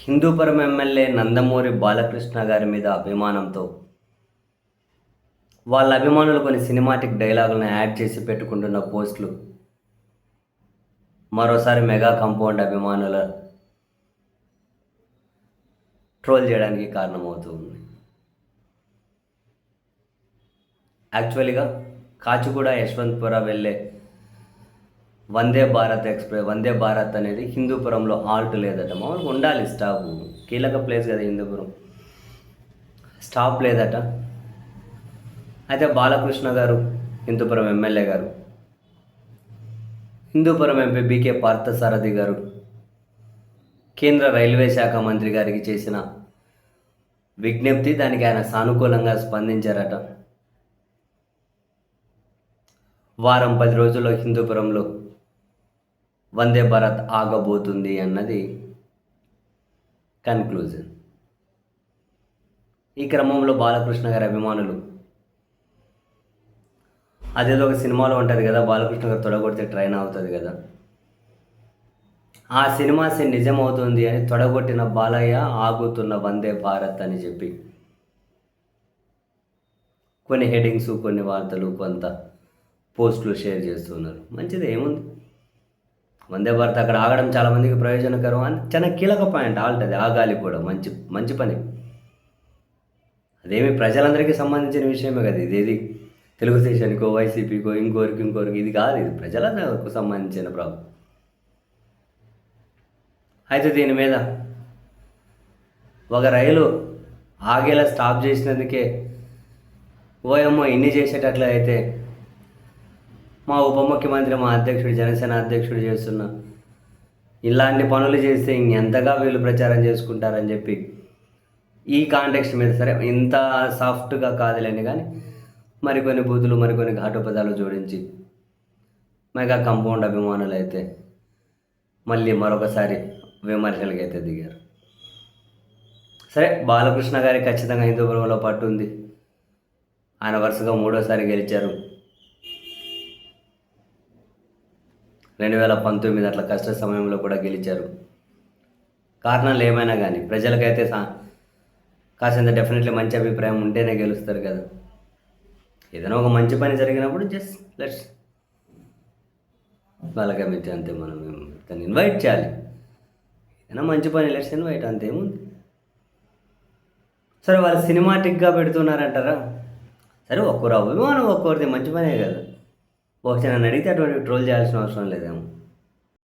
Hindupuram MLA Nandamuri Balakrishna గారి మీద అభిమానంతో వాళ్ళ అభిమానులు కొన్ని సినిమాటిక్ డైలాగులను యాడ్ చేసి పెట్టుకుంటున్న పోస్టులు. మరోసారి మెగా కంపౌండ్ అభిమానుల ట్రోల్ చేయడానికి కారణమవుతూ ఉంది. యాక్చువల్గా కాచిగూడ యశ్వంత్పుర వెళ్ళే వందే భారత్ ఎక్స్ప్రెస్ వందే భారత్ అనేది హిందూపురంలో హాల్ట్ లేదట. మామూలుగా ఉండాలి స్టాప్. కీలక ప్లేస్ కదా హిందూపురం. స్టాప్ లేదట. అయితే బాలకృష్ణ గారు హిందూపురం ఎమ్మెల్యే గారు హిందూపురం ఎంపీ బీకే పార్థసారథి గారు కేంద్ర రైల్వే శాఖ మంత్రి గారికి చేసిన విజ్ఞప్తి దానికి ఆయన సానుకూలంగా స్పందించారట. వారం పది రోజుల్లో హిందూపురంలో వందే భారత్ ఆగబోతుంది అన్నది కన్క్లూజన్ ఈ క్రమంలో బాలకృష్ణ గారి అభిమానులు అదేదో ఒక సినిమాలో ఉంటుంది కదా బాలకృష్ణ గారు తొడగొడితే ట్రైన్ అవుతుంది కదా. ఆ సినిమా సీన్ నిజం అవుతుంది అని తొడగొట్టిన బాలయ్య ఆగుతున్న వందే భారత్ అని చెప్పి కొన్ని హెడింగ్స్ కొన్ని వార్తలు కొంత పోస్టులు షేర్ చేస్తున్నారు. మంచిది ఏముంది? వందే భారత్ అక్కడ ఆగడం చాలామందికి ప్రయోజనకరం అని చాలా కీలక పాయింట్ ఆల్టది ఆగాలి కూడా మంచి మంచి పని. అదేమి ప్రజలందరికీ సంబంధించిన విషయమే కదా ఇదేది తెలుగుదేశానికో వైసీపీకో ఇంకోరికి ఇంకోరికి ఇది కాదు ఇది ప్రజలకు సంబంధించిన ప్రాబ్లం. అయితే దీని మీద ఒక రైలు ఆగేలా స్టాప్ చేసినందుకే ఓయమ్మో ఇన్ని చేసేటట్లయితే మా ఉప ముఖ్యమంత్రి మా అధ్యక్షుడు జనసేన అధ్యక్షుడు చేస్తున్న ఇలాంటి పనులు చేస్తే ఇంకెంతగా వీళ్ళు ప్రచారం చేసుకుంటారని చెప్పి ఈ కాంటెక్స్ట్ మీద సరే ఇంత సాఫ్ట్గా కాదులేండి కానీ మరికొన్ని బూతులు మరికొన్ని ఘాటు పదాలు జోడించి మెగా కంపౌండ్ అభిమానులు అయితే మళ్ళీ మరొకసారి విమర్శలకి అయితే దిగారు. సరే బాలకృష్ణ గారి ఖచ్చితంగా హిందూపురంలో పట్టు ఉంది ఆయన వరుసగా మూడోసారి గెలిచారు. రెండు వేల పంతొమ్మిది అట్లా కష్ట సమయంలో కూడా గెలిచారు. కారణాలు ఏమైనా కానీ ప్రజలకైతే సా కాసింత డెఫినెట్లీ మంచి అభిప్రాయం ఉంటేనే గెలుస్తారు కదా. ఏదైనా ఒక మంచి పని జరిగినప్పుడు జస్ట్ లెట్స్ వాళ్ళకి అంతే మనం తను ఇన్వైట్ చేయాలి. ఏదైనా మంచి పని లెట్స్ ఇన్వైట్ అంతేముంది సరే వాళ్ళు సినిమాటిక్గా పెడుతున్నారంటారా? సరే ఒక్కరు అభిమానం ఒక్కొక్కరిది మంచి పనే కదా. బహుశా నన్ను అడిగితే అటువంటి ట్రోల్ చేయాల్సిన అవసరం లేదేమో.